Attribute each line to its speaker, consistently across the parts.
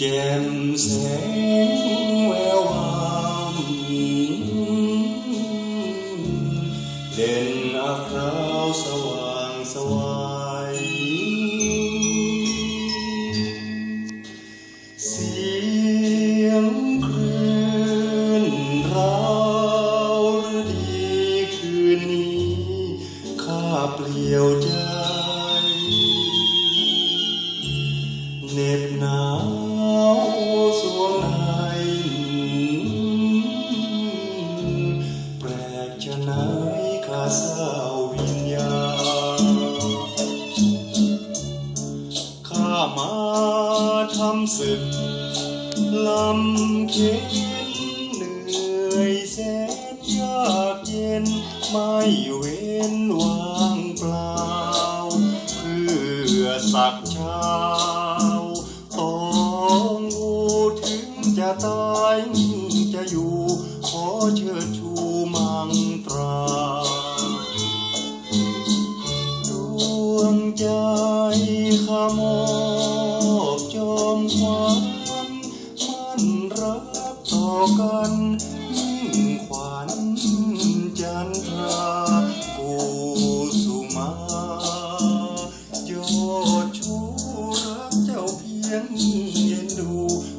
Speaker 1: แจ่มแสงแวววาวเด่นอัคราวสว่างสวัยเสียงคลื่นราวดีคืนนี้ข้าเปลี่ยวใจ ทำศึกลำเข็นเหนื่อยแสนยากเย็น ไม่เว้นวางเปล่า เพื่อสักเช้าต้องอูถึงจะตายจะอยู่ ขอเชิดชูมังตราดวงใจขโมอ ต่อกันมิ่งขวัญจันทรากูสุมายอดชูรักเจ้าเพียงเย็นดู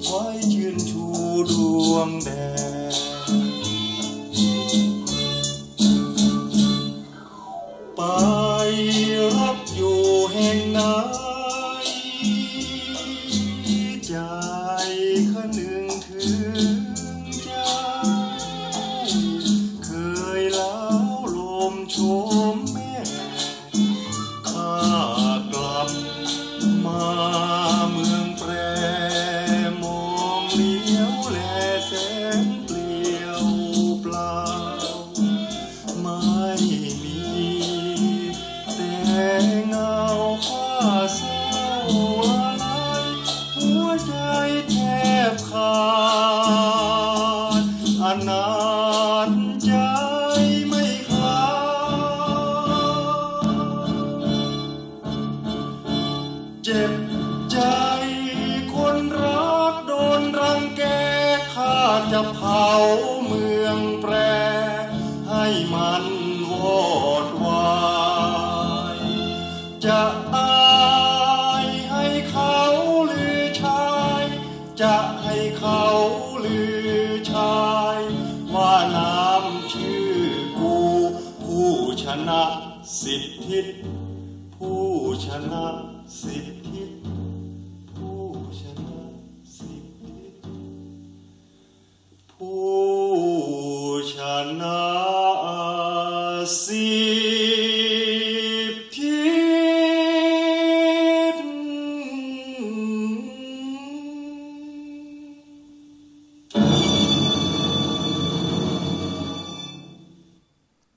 Speaker 1: ไว้ชื่นชูดวงแดงไปรับอยู่แห่งไหน หัวใจแทบขาดอนาจใจไม่คลาเจ็บใจคนรักโดนรังแกข้าจะเผาเมืองแปรให้มาาลือชาย จะให้เขาลือชาย ว่าน้ำชื่อกู ผู้ชนะสิทธิผู้ชนะสิทธิผู้ชนะสิทธิผู้ชนะสิ